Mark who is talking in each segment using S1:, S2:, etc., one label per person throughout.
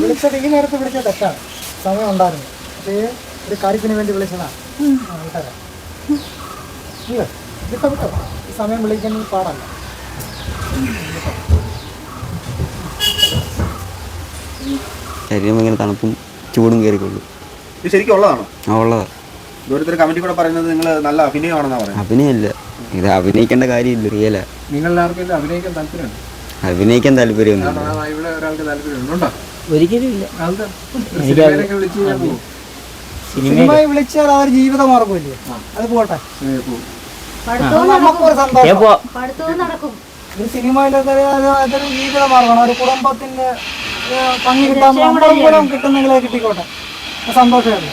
S1: വിളിച്ചത് ഈ നേരത്ത് വിളിച്ച തെറ്റാണ്. സമയം ഉണ്ടായിരുന്നു. പക്ഷേ ഒരു കാര്യത്തിന് വേണ്ടി വിളിച്ചതാണ് വിട്ടേരാം. ഇല്ല വിട്ടോ വിട്ടോ. ഈ സമയം വിളിക്കുന്നത് പാടല്ല.
S2: ശരീരം ഇങ്ങനെ തണുപ്പും ചൂടും കയറിക്കൊള്ളു.
S3: ഇത് ശരിക്കും ഉള്ളതാണോ?
S2: ആ ഉള്ളതാ.
S3: ഓരോരുത്തർ കമന്റിൽ കൂടെ പറയുന്നത് നിങ്ങൾ നല്ല പറയുന്നത്.
S2: അഭിനയമില്ല ഇത് അഭിനയിക്കേണ്ട കാര്യമില്ല റിയല
S4: നിങ്ങൾ എല്ലാവർക്കും അഭിനയിക്കാൻ താല്പര്യമുണ്ട്?
S2: അഭിനയിക്കാൻ
S4: ഇവിടെ ഒരാൾക്ക് താല്പര്യമുണ്ട്.
S5: ഒരിക്കലും ഇല്ല.
S1: സിനിമയെ വിളിച്ചാൽ ജീവിത മാർഗമില്ലേ അത് പോട്ടെ. നമുക്കൊരു സന്തോഷം സിനിമയിലൊക്കെ ജീവിത മാർഗമാണ്. ഒരു കുടുംബത്തിന്റെ കിട്ടാൻ നമ്മളും കൂടെ കിട്ടിക്കോട്ടെ സന്തോഷമല്ലേ?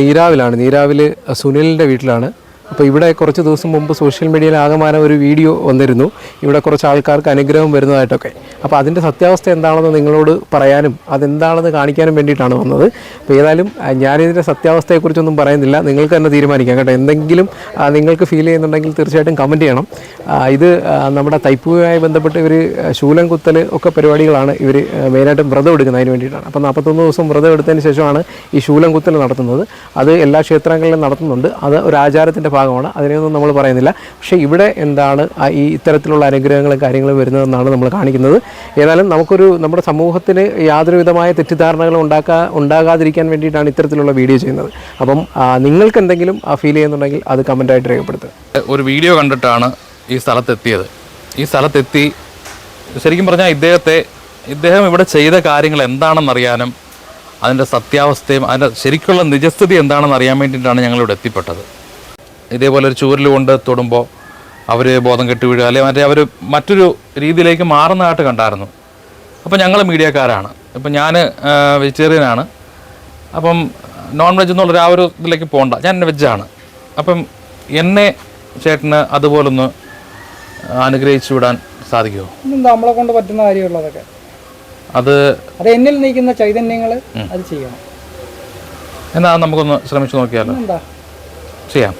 S6: നീരാവിലാണ്. നീരാവിൽ സുനിലിന്റെ വീട്ടിലാണ്. അപ്പോൾ ഇവിടെ കുറച്ച് ദിവസം മുമ്പ് സോഷ്യൽ മീഡിയയിൽ ആകമാനം ഒരു വീഡിയോ വന്നിരുന്നു. ഇവിടെ കുറച്ച് ആൾക്കാർക്ക് അനുഗ്രഹം വരുന്നതായിട്ടൊക്കെ. അപ്പോൾ അതിന്റെ സത്യാവസ്ഥ എന്താണെന്ന് നിങ്ങളോട് പറയാനും അതെന്താണെന്ന് കാണിക്കാനും വേണ്ടിയിട്ടാണ് വന്നത്. അപ്പോൾ ഏതായാലും ഞാനിതിന്റെ സത്യാവസ്ഥയെക്കുറിച്ചൊന്നും പറയുന്നില്ല. നിങ്ങൾക്ക് തന്നെ തീരുമാനിക്കാം കേട്ടോ. എന്തെങ്കിലും നിങ്ങൾക്ക് ഫീൽ ചെയ്യുന്നുണ്ടെങ്കിൽ തീർച്ചയായിട്ടും കമന്റ് ചെയ്യണം. ഇത് നമ്മുടെ തൈപ്പൂവുമായി ബന്ധപ്പെട്ട് ഇവർ ശൂലം കുത്തൽ ഒക്കെ പരിപാടികളാണ് ഇവർ മെയിനായിട്ടും വ്രതം എടുക്കുന്നതിന് വേണ്ടിയിട്ടാണ്. അപ്പോൾ നാൽപ്പത്തൊന്ന് ദിവസം വ്രതം എടുത്തതിന് ശേഷമാണ് ഈ ശൂലം കുത്തൽ നടത്തുന്നത്. അത് എല്ലാ ക്ഷേത്രങ്ങളിലും നടത്തുന്നുണ്ട്. അത് ഒരു ആചാരത്തിന്റെ ഭാഗമാണ്. അതിനെയൊന്നും നമ്മൾ പറയുന്നില്ല. പക്ഷേ ഇവിടെ എന്താണ് ഈ ഇത്തരത്തിലുള്ള അനുഗ്രഹങ്ങളും കാര്യങ്ങളും വരുന്നതെന്നാണ് നമ്മൾ കാണിക്കുന്നത്. ഏതായാലും നമുക്കൊരു നമ്മുടെ സമൂഹത്തിന് യാതൊരു വിധമായ തെറ്റിദ്ധാരണകളും ഉണ്ടാക്കാ ഉണ്ടാകാതിരിക്കാൻ വേണ്ടിയിട്ടാണ് ഇത്തരത്തിലുള്ള വീഡിയോ ചെയ്യുന്നത്. അപ്പം നിങ്ങൾക്ക് എന്തെങ്കിലും ഫീൽ ചെയ്യുന്നുണ്ടെങ്കിൽ അത് കമന്റായിട്ട് രേഖപ്പെടുത്തുക.
S7: ഒരു വീഡിയോ കണ്ടിട്ടാണ് ഈ സ്ഥലത്തെത്തിയത്. ഈ സ്ഥലത്തെത്തി ശരിക്കും പറഞ്ഞാൽ ഇദ്ദേഹത്തെ ഇദ്ദേഹം ഇവിടെ ചെയ്ത കാര്യങ്ങൾ എന്താണെന്നറിയാനും അതിന്റെ സത്യാവസ്ഥയും അതിന്റെ ശരിക്കുള്ള നിജസ്ഥിതി എന്താണെന്ന് അറിയാൻ വേണ്ടിയിട്ടാണ് ഞങ്ങളിവിടെ എത്തിപ്പെട്ടത്. ഇതേപോലെ ഒരു ചൂരൽ കൊണ്ട് തൊടുമ്പോൾ അവർ ബോധം കെട്ടി വീഴുക. അല്ലെങ്കിൽ മറ്റേ അവർ മറ്റൊരു രീതിയിലേക്ക് മാറുന്നതായിട്ട് കണ്ടായിരുന്നു. അപ്പോൾ ഞങ്ങൾ മീഡിയക്കാരാണ്. ഇപ്പം ഞാൻ വെജിറ്റേറിയനാണ്. അപ്പം നോൺ വെജ് എന്നുള്ളൊരു ആ ഒരു ഇതിലേക്ക് പോകണ്ട ഞാൻ വെജാണ്. അപ്പം എന്നെ ചേട്ടന് അതുപോലൊന്ന് അനുഗ്രഹിച്ചു വിടാൻ സാധിക്കുമോ
S1: നമ്മളെ കൊണ്ട് പറ്റുന്ന കാര്യമുള്ളതൊക്കെ
S7: അത്
S1: അത് എന്നിൽ നീക്കുന്ന ചൈതന്യങ്ങൾ അത് ചെയ്യണം.
S7: എന്നാ നമുക്കൊന്ന് ശ്രമിച്ചു നോക്കിയാലോ? ചെയ്യാം.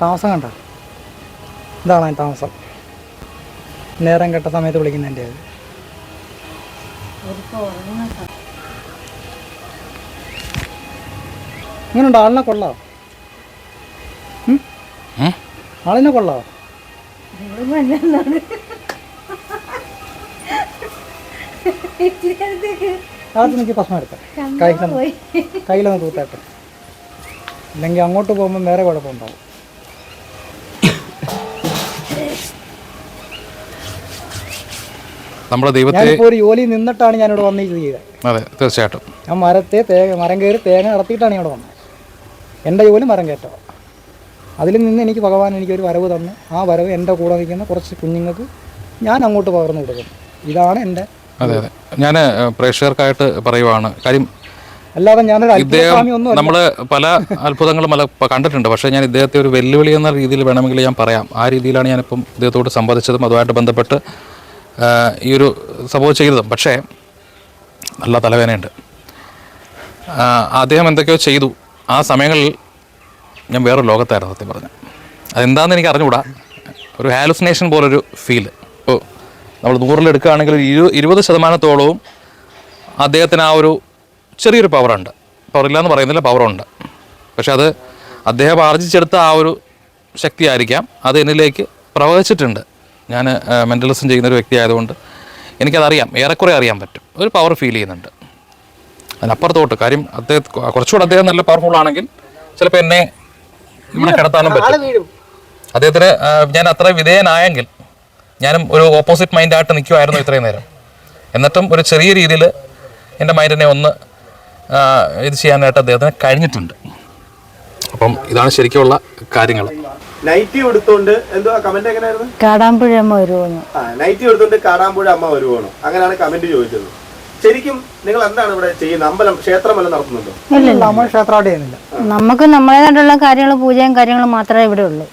S1: താമസം കണ്ട? ഇതാണ് താമസം. നേരം കെട്ട സമയത്ത് വിളിക്കുന്നതിന്റെ അത്. ഇങ്ങനെയുണ്ട് ആളിനെ കൊള്ളാം? ആളിനെ കൊള്ളാം? എനിക്ക് ഭക്ഷണം എടുക്കാം കയ്യിലൊന്ന് കയ്യിലൊന്ന് തൂത്തേട്ടെ. അല്ലെങ്കിൽ അങ്ങോട്ട് പോകുമ്പോൾ വേറെ കുഴപ്പമുണ്ടാവും.
S7: നമ്മുടെ ദൈവത്തെ
S1: ഒരു ജോലി നിന്നിട്ടാണ് ഞാൻ വന്ന് ഇത് ചെയ്തത്.
S7: അതെ തീർച്ചയായിട്ടും.
S1: ഞാൻ മരത്തെ തേങ്ങ മരം കയറി തേങ്ങ നടത്തിയിട്ടാണ് ഇവിടെ വന്നത്. എന്റെ ജോലി മരം കയറ്റോ. അതിൽ നിന്ന് എനിക്ക് ഭഗവാൻ എനിക്കൊരു വരവ് തന്നു. ആ വരവ് എന്റെ കൂടെ നിൽക്കുന്ന കുറച്ച് കുഞ്ഞുങ്ങൾക്ക് ഞാൻ അങ്ങോട്ട് പകർന്നു കൊടുക്കുന്നു ഇതാണ് എന്റെ
S7: അതെ അതെ. ഞാൻ പ്രേക്ഷകർക്കായിട്ട് പറയുവാണ്. കാര്യം
S1: അല്ലാതെ ഞാനൊരു
S7: ഇദ്ദേഹം
S1: ഒന്നും
S7: നമ്മൾ പല അത്ഭുതങ്ങളും പല കണ്ടിട്ടുണ്ട്. പക്ഷേ ഞാൻ ഇദ്ദേഹത്തെ ഒരു വെല്ലുവിളി എന്ന രീതിയിൽ വേണമെങ്കിൽ ഞാൻ പറയാം. ആ രീതിയിലാണ് ഞാനിപ്പം ഇദ്ദേഹത്തോട് സംവദിച്ചതും അതുമായിട്ട് ബന്ധപ്പെട്ട് ഈ ഒരു സംഭവം ചെയ്തതും പക്ഷേ നല്ല തലവേദനയുണ്ട്. അദ്ദേഹം എന്തൊക്കെയോ ചെയ്തു. ആ സമയങ്ങളിൽ ഞാൻ വേറൊരു ലോകത്തായിരുന്നു സത്യം പറഞ്ഞു അതെന്താണെന്ന് എനിക്ക് അറിഞ്ഞുകൂടാ. ഒരു ഹാലുസിനേഷൻ പോലൊരു ഫീൽ. ഇപ്പോൾ നമ്മൾ നൂറിലെടുക്കുകയാണെങ്കിൽ ഇരു ഇരുപത് ശതമാനത്തോളവും അദ്ദേഹത്തിന് ആ ഒരു ചെറിയൊരു പവറുണ്ട്. പവറില്ല എന്ന് പറയുന്നില്ല പവറുണ്ട്. പക്ഷെ അത് അദ്ദേഹം ആർജിച്ചെടുത്ത ആ ഒരു ശക്തിയായിരിക്കാം. അത് എന്നിലേക്ക് പ്രവഹിച്ചിട്ടുണ്ട്. ഞാൻ മെന്റലിസം ചെയ്യുന്ന ഒരു വ്യക്തി ആയതുകൊണ്ട് എനിക്കതറിയാം ഏറെക്കുറെ അറിയാൻ പറ്റും. ഒരു പവർ ഫീൽ ചെയ്യുന്നുണ്ട്. അതിനപ്പുറത്തോട്ട് കാര്യം അദ്ദേഹം കുറച്ചുകൂടെ അദ്ദേഹം നല്ല പവർഫുൾ ആണെങ്കിൽ ചിലപ്പോൾ എന്നെ ഇവിടെ കിടത്താനും പറ്റും. അദ്ദേഹത്തിന് ഞാൻ അത്ര വിധേയനായെങ്കിൽ ഞാനും ഒരു ഓപ്പോസിറ്റ് മൈൻഡായിട്ട് നിൽക്കുമായിരുന്നു ഇത്രയും നേരം. എന്നിട്ടും ഒരു ചെറിയ രീതിയിൽ എന്റെ മൈൻഡിനെ ഒന്ന് ഇത് ചെയ്യാനായിട്ട് അദ്ദേഹത്തിന് കഴിഞ്ഞിട്ടുണ്ട്. അപ്പം ഇതാണ് ശരിക്കുള്ള കാര്യങ്ങൾ
S3: നൈറ്റി എടുത്തോണ്ട് എന്തോ കമന്റ് എങ്ങനെയായിരുന്നു
S8: കാടാമ്പുഴമ്മ വരുമെന്ന്
S3: ആ നൈറ്റി എടുത്തോണ്ട് കാടാമ്പുഴ അമ്മ വരുവാണോ അങ്ങനെയാണ് കമന്റ് ചോദിച്ചത്. ശരിക്കും നിങ്ങൾ എന്താണ് ഇവിടെ ചെയ്യുന്നത്? അമ്പലം ക്ഷേത്രമെല്ലാം നടത്തുന്നുണ്ടോ?
S8: ഇല്ല
S1: നമ്മൾ ചെയ്യുന്നില്ല.
S8: നമുക്ക് നമ്മളേതായിട്ടുള്ള കാര്യങ്ങൾ പൂജയും കാര്യങ്ങളും മാത്രമേ ഇവിടെ ഉള്ളൂ.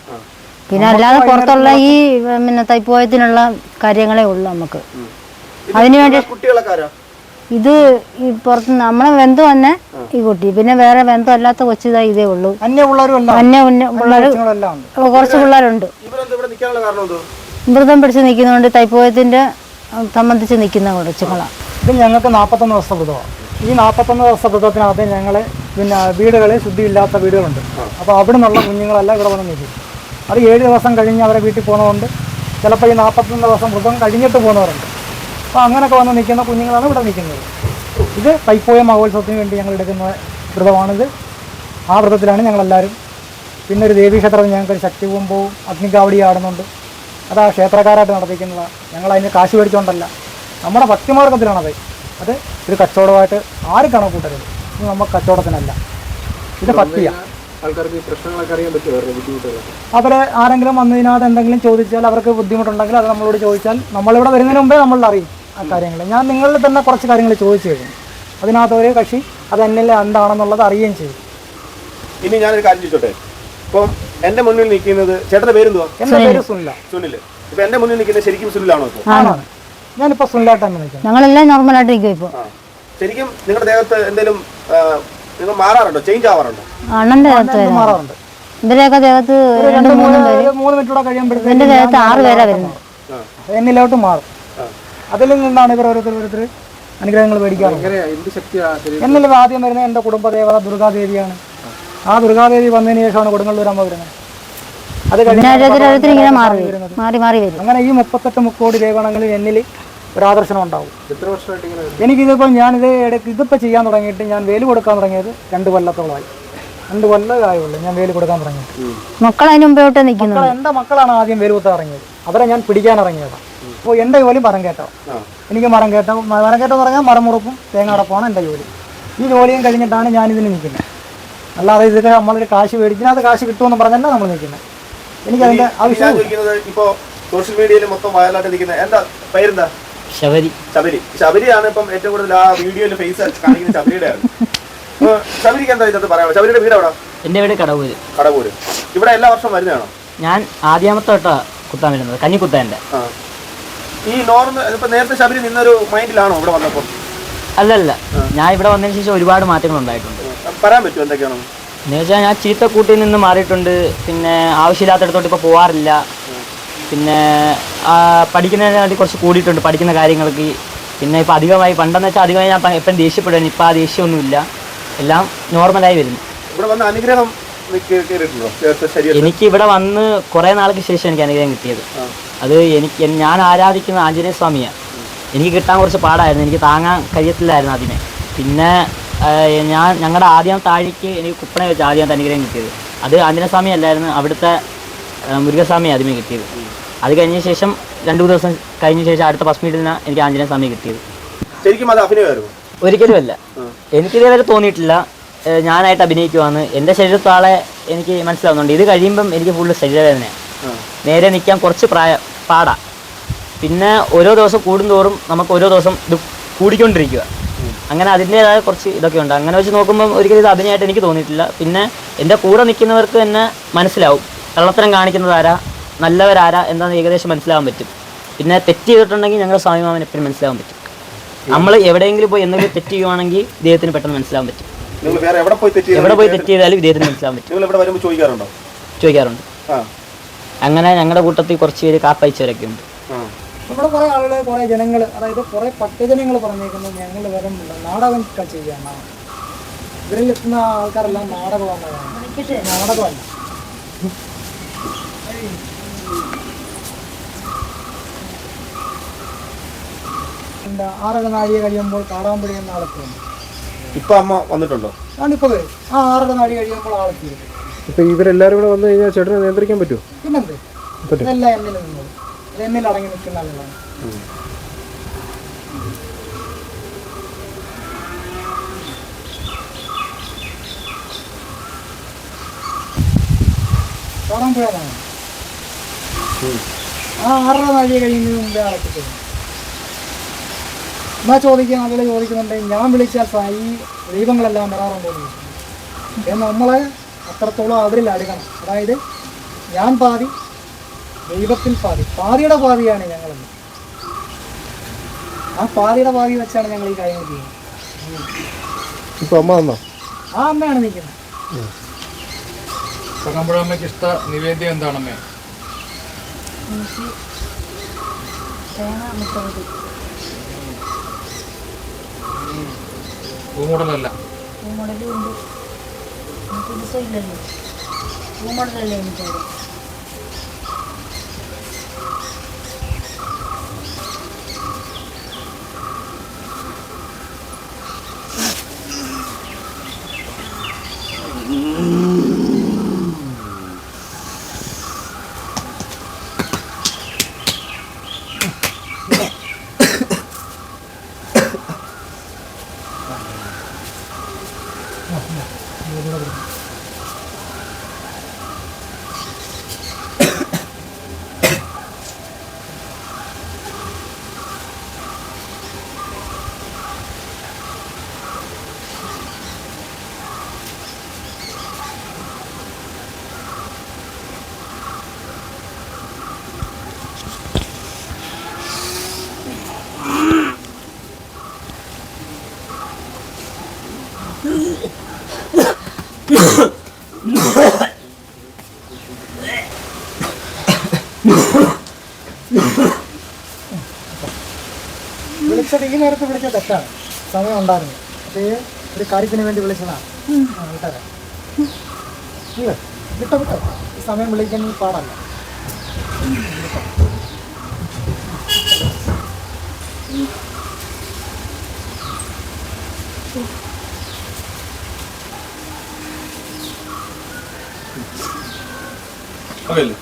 S8: പിന്നെ അല്ലാതെ പുറത്തുള്ള ഈ പിന്നെ തൈപ്പോയത്തിനുള്ള കാര്യങ്ങളേ ഉള്ളൂ നമുക്ക്. അതിനുവേണ്ടി
S3: കുട്ടികളൊക്കെ ആരാ?
S8: ഇത് ഈ പുറത്ത് നമ്മളെ വെന്തു തന്നെ ഈ കുട്ടി. പിന്നെ വേറെ വെന്തം അല്ലാത്ത കൊച്ചിതാ ഇതേ ഉള്ളൂ. അന്യ പിള്ളേർ
S1: ഉണ്ട്.
S8: കുറച്ച് പിള്ളേരുണ്ട്.
S3: ഇവരെന്താ ഇവിടെ നിൽക്കാനുള്ള കാരണം എന്തോ?
S8: വ്രതം പിടിച്ച് നിൽക്കുന്നതുകൊണ്ട് തൈപ്പോയത്തിന്റെ സംബന്ധിച്ച് നിൽക്കുന്ന കൊച്ചുങ്ങളാണ്
S1: ഇത് ഞങ്ങൾക്ക് നാൽപ്പത്തൊന്ന് ദിവസത്തെ വ്രതമാണ് ഈ നാൽപ്പത്തൊന്ന് ദിവസത്തെ വ്രതത്തിനകത്ത് ഞങ്ങൾ പിന്നെ വീടുകളിൽ ശുദ്ധിയില്ലാത്ത വീടുകളുണ്ട്. അപ്പോൾ അവിടെ നിന്നുള്ള കുഞ്ഞുങ്ങളെല്ലാം ഇവിടെ വന്ന് നിൽക്കും. അത് ഏഴ് ദിവസം കഴിഞ്ഞ് അവരെ വീട്ടിൽ പോകുന്നതുകൊണ്ട് ചിലപ്പോൾ ഈ നാൽപ്പത്തൊന്ന് ദിവസം വ്രതം കഴിഞ്ഞിട്ട് പോകുന്നവരുണ്ട്. അപ്പോൾ അങ്ങനെയൊക്കെ വന്ന് നിൽക്കുന്ന കുഞ്ഞുങ്ങളാണ് ഇവിടെ നിൽക്കുന്നത്. ഇത് തൈപ്പോയ മഹോത്സവത്തിന് വേണ്ടി ഞങ്ങൾ എടുക്കുന്ന വ്രതമാണിത്. ആ വ്രതത്തിലാണ് ഞങ്ങളെല്ലാവരും. പിന്നെ ഒരു ദേവീക്ഷേത്രത്തിൽ ഞങ്ങൾക്കൊരു ശക്തി കുമ്പവും അഗ്നികാവടി ആടുന്നുണ്ട്. അത് ആ ക്ഷേത്രക്കാരായിട്ട് നടത്തിക്കുന്നതാണ് ഞങ്ങൾ അതിന് കാശ് മേടിച്ചുകൊണ്ടല്ല നമ്മുടെ ഭക്തിമാർഗത്തിലാണത്. അത് ഒരു കച്ചവടമായിട്ട് ആരും കണക്കൂട്ടരുത് ഇത് നമുക്ക് കച്ചവടത്തിനല്ല. ഇത് ഭക്തിയാണ് അവരെ ആരെങ്കിലും വന്നതിനകത്ത് എന്തെങ്കിലും ചോദിച്ചാൽ അവർക്ക് ബുദ്ധിമുട്ടുണ്ടെങ്കിൽ അത് നമ്മളോട് ചോദിച്ചാൽ നമ്മളിവിടെ വരുന്നതിന് മുമ്പേ നമ്മൾ അറിയും ആ കാര്യങ്ങൾ. ഞാൻ നിങ്ങളിൽ തന്നെ കുറച്ച് കാര്യങ്ങൾ ചോദിച്ചു കഴിഞ്ഞു. അതിനകത്ത് ഒരു കക്ഷി അത് എന്നിൽ എന്താണെന്നുള്ളത് അറിയുകയും ചെയ്യും
S3: ഇനി ഞാനൊരു കാര്യം ചോദിച്ചോട്ടെ? ഇപ്പം എന്റെ മുന്നിൽ നിൽക്കുന്നത് ചേട്ടന്റെ പേരെന്തുവാ?
S1: എന്റെ പേര് സുനില.
S3: സുനിൽ ഇപ്പൊ എന്റെ മുന്നിൽ നിൽക്കുന്നത് ശരിക്കും സുനിലാണോ ഇപ്പൊ?
S1: ആണാണ് ഞാനിപ്പോൾ സുനിലായിട്ട് തന്നെ നിൽക്കുന്നത്
S8: ഞങ്ങളെല്ലാം നോർമലായിട്ട് നിൽക്കും ഇപ്പോൾ
S3: ശരിക്കും നിങ്ങളുടെ ദേഹത്ത് എന്തെങ്കിലും നിങ്ങൾ മാറാറുണ്ടോ? ചേഞ്ച് ആവാറുണ്ടോ?
S8: അണ്ണന്റെ ദേഹത്ത് വരാം.
S1: മാറാറുണ്ട്.
S8: ഇവരെയൊക്കെ ദേഹത്ത് രണ്ട് മൂന്ന് പേര്.
S1: മൂന്ന് മിനിറ്റ് കൂടെ കഴിയുമ്പോഴത്തേക്കും
S8: എന്റെ ദേഹത്ത് ആറ് പേരാ വരുന്നത്.
S1: എന്നിലോട്ട് മാറും. അതിൽ നിന്നാണ് ഇവർ ഓരോരുത്തർ ഓരോരുത്തർ അനുഗ്രഹങ്ങൾ മേടിക്കാറുള്ളത്
S4: ശരി
S1: എന്നിൽ ആദ്യം വരുന്നത് എന്റെ കുടുംബദേവത ദുർഗാദേവിയാണ്. ആ ദുർഗാദേവി വന്നതിന് ശേഷമാണ് കൊടുങ്ങല്ലൂർ അമ്മ വരുന്നത്. അത് കഴിഞ്ഞു അങ്ങനെ ഈ മുപ്പത്തെട്ട് മുക്കോടി ദേവഗണങ്ങളിൽ എന്നിൽ ഒരു ആദർശനം ഉണ്ടാവും.
S4: എത്ര വർഷമായിട്ട്
S1: എനിക്കിതിപ്പോൾ ഞാനിത് ഇടയ്ക്ക് ഇതിപ്പോൾ ചെയ്യാൻ തുടങ്ങിയിട്ട് ഞാൻ വേൽ കൊടുക്കാൻ തുടങ്ങിയത് രണ്ട് കൊല്ലത്തോളമായി. രണ്ട് കൊല്ലമായുള്ളൂ ഞാൻ വേൽ കൊടുക്കാൻ തുടങ്ങിയത്
S8: മക്കൾ അതിന് നിൽക്കുന്നു
S1: മക്കളെ എന്റെ മക്കളാണ് ആദ്യം വേൽ കുത്താൻ ഇറങ്ങിയത്. അവരെ ഞാൻ പിടിക്കാൻ ഇറങ്ങിയതാണ്. അപ്പോൾ എന്റെ ജോലി മരം കയറ്റം. എനിക്ക് മരം കയറ്റം മരം കയറ്റം എന്ന് പറഞ്ഞാൽ മരം മുറുക്കും തേങ്ങ അടപ്പമാണ് എന്റെ ജോലി. ഈ ജോലിയും കഴിഞ്ഞിട്ടാണ് ഞാനിതിന് നിൽക്കുന്നത്. അല്ലാതെ ഇതൊക്കെ നമ്മളൊരു കാശ് മേടിച്ചിനകത്ത് കാശ് കിട്ടുമെന്ന് പറഞ്ഞല്ല നമ്മൾ നിൽക്കുന്നത്. എനിക്കതിന്റെ
S3: ആവശ്യം ഇപ്പോൾ സോഷ്യൽ മീഡിയയിൽ മൊത്തം വയലായിട്ട് നിൽക്കുന്ന എന്താ പേരെന്താ?
S5: ശബരി.
S3: ശബരി. ശബരിയാണ് ഇപ്പം ഏറ്റവും കൂടുതൽ ആ വീഡിയോയിൽ ഫേസ് കാണിക്കുന്ന ശബരിയുടെ ആണ് ശബരിക്ക് എന്താ ഇതിനകത്ത് പറയാം ശബരിയുടെ വീട് എവിടെ?
S5: എന്റെ വീട് കടവൂര്.
S3: കടവൂര്. ഇവിടെ എല്ലാ വർഷവും വരുന്നതാണോ?
S5: ഞാൻ ആദ്യാമത്തെ തൊട്ടാ കുത്താൻ വരുന്നത്. കഞ്ഞി കുത്താന്റെ
S3: ആ. ഈ നോർമൽ ഇപ്പൊ നേരത്തെ ശബരി നിന്നൊരു മൈൻഡിലാണോ ഇവിടെ വന്നപ്പോൾ?
S5: അല്ലല്ല. ഞാൻ ഇവിടെ വന്നതിന് ശേഷം ഒരുപാട് മാറ്റങ്ങൾ ഉണ്ടായിട്ടുണ്ട്.
S3: പറയാൻ പറ്റുമോ എന്തൊക്കെയാണ്?
S5: എന്ന് വെച്ചാൽ ഞാൻ ചീത്ത കൂട്ടിൽ നിന്ന് മാറിയിട്ടുണ്ട്. പിന്നെ ആവശ്യമില്ലാത്തടത്തോട്ട് ഇപ്പോൾ പോവാറില്ല. പിന്നെ ആ, പഠിക്കുന്നതിനെ വേണ്ടി കുറച്ച് കൂടിയിട്ടുണ്ട് പഠിക്കുന്ന കാര്യങ്ങൾക്ക്. പിന്നെ ഇപ്പോൾ അധികമായി പണ്ടെന്ന് വെച്ചാൽ അധികമായി ഞാൻ എപ്പോഴും ദേഷ്യപ്പെടുകയാണ്. ഇപ്പോൾ ആ ദേഷ്യമൊന്നുമില്ല. എല്ലാം നോർമലായി വരുന്നു.
S3: ഇവിടെ വന്ന അനുഗ്രഹം
S5: എനിക്ക് ഇവിടെ വന്ന് കുറെ നാൾക്ക് ശേഷം എനിക്ക് അനുഗ്രഹം കിട്ടിയത്. അത് എനിക്ക് ഞാൻ ആരാധിക്കുന്ന ആഞ്ജനേയ സ്വാമിയാണ് എനിക്ക് കിട്ടാൻ കുറച്ച് പാടായിരുന്നു. എനിക്ക് താങ്ങാൻ കഴിയത്തില്ലായിരുന്നു അതിനെ. പിന്നെ ഞാൻ ഞങ്ങളുടെ ആദ്യം താഴേക്ക് എനിക്ക് കുപ്പണ വെച്ച് ആദ്യം അനുഗ്രഹം കിട്ടിയത്. അത് ആഞ്ജനേയ സ്വാമി അല്ലായിരുന്നു. അവിടുത്തെ മുരുകസ്വാമി ആദ്യമേ കിട്ടിയത്. അത് കഴിഞ്ഞ ശേഷം രണ്ടു മൂന്ന് ദിവസം കഴിഞ്ഞ ശേഷം അടുത്ത ഫസ്റ്റ് മീറ്റിൽ നിന്നാണ് എനിക്ക് ആഞ്ജനേയ സ്വാമി കിട്ടിയത്.
S3: ശരിക്കും അത് അഭിനയമായിരുന്നു?
S5: ഒരിക്കലും ഒരിക്കലുമല്ല എനിക്കിതേവരെ തോന്നിയിട്ടില്ല. ഞാനായിട്ട് അഭിനയിക്കുവാണ്. എന്റെ ശരീരത്താളെ എനിക്ക് മനസ്സിലാവുന്നുണ്ട്. ഇത് കഴിയുമ്പം എനിക്ക് ഫുള്ള് ശരീരവേദന. നേരെ നിൽക്കാൻ കുറച്ച് പ്രായ പാടാ. പിന്നെ ഓരോ ദിവസം കൂടുന്തോറും നമുക്ക് ഓരോ ദിവസം ഇത് കൂടിക്കൊണ്ടിരിക്കുക. അങ്ങനെ അതിന്റേതായ കുറച്ച് ഇതൊക്കെ ഉണ്ട്. അങ്ങനെ വെച്ച് നോക്കുമ്പം ഒരിക്കലും ഇത് അഭിനയമായിട്ട് എനിക്ക് തോന്നിയിട്ടില്ല. പിന്നെ എന്റെ കൂടെ നിൽക്കുന്നവർക്ക് തന്നെ മനസ്സിലാവും. കള്ളത്തരം കാണിക്കുന്നതാരാ നല്ലവരാരാ? എന്താണെന്ന് ഏകദേശം മനസ്സിലാവാൻ പറ്റും. പിന്നെ തെറ്റ് ചെയ്തിട്ടുണ്ടെങ്കിൽ ഞങ്ങളുടെ സ്വാമിമാമൻ എപ്പോഴും മനസ്സിലാവാൻ പറ്റും. നമ്മൾ എവിടെയെങ്കിലും പോയി എന്തെങ്കിലും തെറ്റ് ചെയ്യുവാണെങ്കിൽ ഇദ്ദേഹത്തിന് പെട്ടെന്ന് മനസ്സിലാവാൻ പറ്റും.
S3: നിങ്ങൾ വേറെ എവിടെ പോയി തെറ്റി
S5: എവിടെ പോയി തെറ്റ് ചെയ്താലും ഇദ്ദേഹത്തിന് മനസ്സിലാവാൻ പറ്റും
S3: നിങ്ങൾ ഇവിടെ വരുമ്പോൾ ചോദിക്കാറുണ്ടോ?
S5: ചോദിക്കാറുണ്ട്.
S3: ആ.
S5: അങ്ങനെ ഞങ്ങളുടെ കൂട്ടത്തിൽ കുറച്ച് പേര് കാപ്പയച്ചവരൊക്കെ ഉണ്ട്.
S1: ഇവിടെ കുറേ ആളുകൾ കുറേ ജനങ്ങൾ അതായത് കുറേ പട്ടജനങ്ങൾ പറഞ്ഞേക്കുന്നത് ഞങ്ങൾ വെറും നാടകം ചെയ്യാണ് ഇവരിൽ എത്തുന്ന ആൾക്കാരെല്ലാം നാടകമാണ് നാടകമല്ല. എന്താ ആറര നാഴിക കഴിയുമ്പോൾ കാടാമ്പടി എന്ന ആളെത്തുന്നു
S3: ഇപ്പൊ അമ്മ വന്നിട്ടുണ്ടോ?
S1: ഞാനിപ്പോ വരും. ആ ആറര നാടി കഴിയുമ്പോൾ ആളെത്തി
S4: ഇപ്പൊ ഇവരെല്ലാരും കൂടെ വന്നു കഴിഞ്ഞാൽ ചേട്ടനെ നിയന്ത്രിക്കാൻ പറ്റുമോ
S1: പിന്നെന്ത്? ഇതെല്ലാം എന്നിൽ നിന്നത് എന്നിൽ അടങ്ങി നിൽക്കുന്ന ആളുകളാണ്. ചോറാൻ പോയതാണ് ആ ആറര നാഴിക കഴിയുന്നതിന് മുമ്പേ അടക്കിത്തരും എന്നാ ചോദിക്കാൻ ആളുകൾ ചോദിക്കുന്നുണ്ട് ഞാൻ വിളിച്ചാൽ ഈ ദൈവങ്ങളെല്ലാം വരാറുണ്ടോ എന്ന് നമ്മളെ അത്രത്തോളം അവരിൽ അടുക്കണം. അതായത് ഞാൻ പാതി ദൈവത്തിൽ പാതി. പാതിയുടെ പാതിയാണ് ഞങ്ങളെന്ന്. ആ പാതിയുടെ പാതി വെച്ചാണ് ഞങ്ങൾ ഈ കാര്യങ്ങൾ ചെയ്യുന്നത്.
S4: ഇപ്പൊ അമ്മ വന്നോ?
S1: ആ അമ്മയാണ് നിൽക്കുന്നത്.
S7: ഇഷ്ട നിവേദ്യം എന്താണമ്മേ പൂമൂടലല്ല
S1: വിളിച്ചത് ഈ നേരത്ത് വിളിച്ച തെറ്റാണ്. സമയം ഉണ്ടായിരുന്നു പക്ഷേ ഒരു കാര്യത്തിന് വേണ്ടി വിളിച്ചതാണ് വിട്ടേരാം. ഇല്ല? വിട്ടോ വിട്ടോ. ഈ സമയം വിളിക്കാൻ പാടല്ല.
S3: അതല്ലേ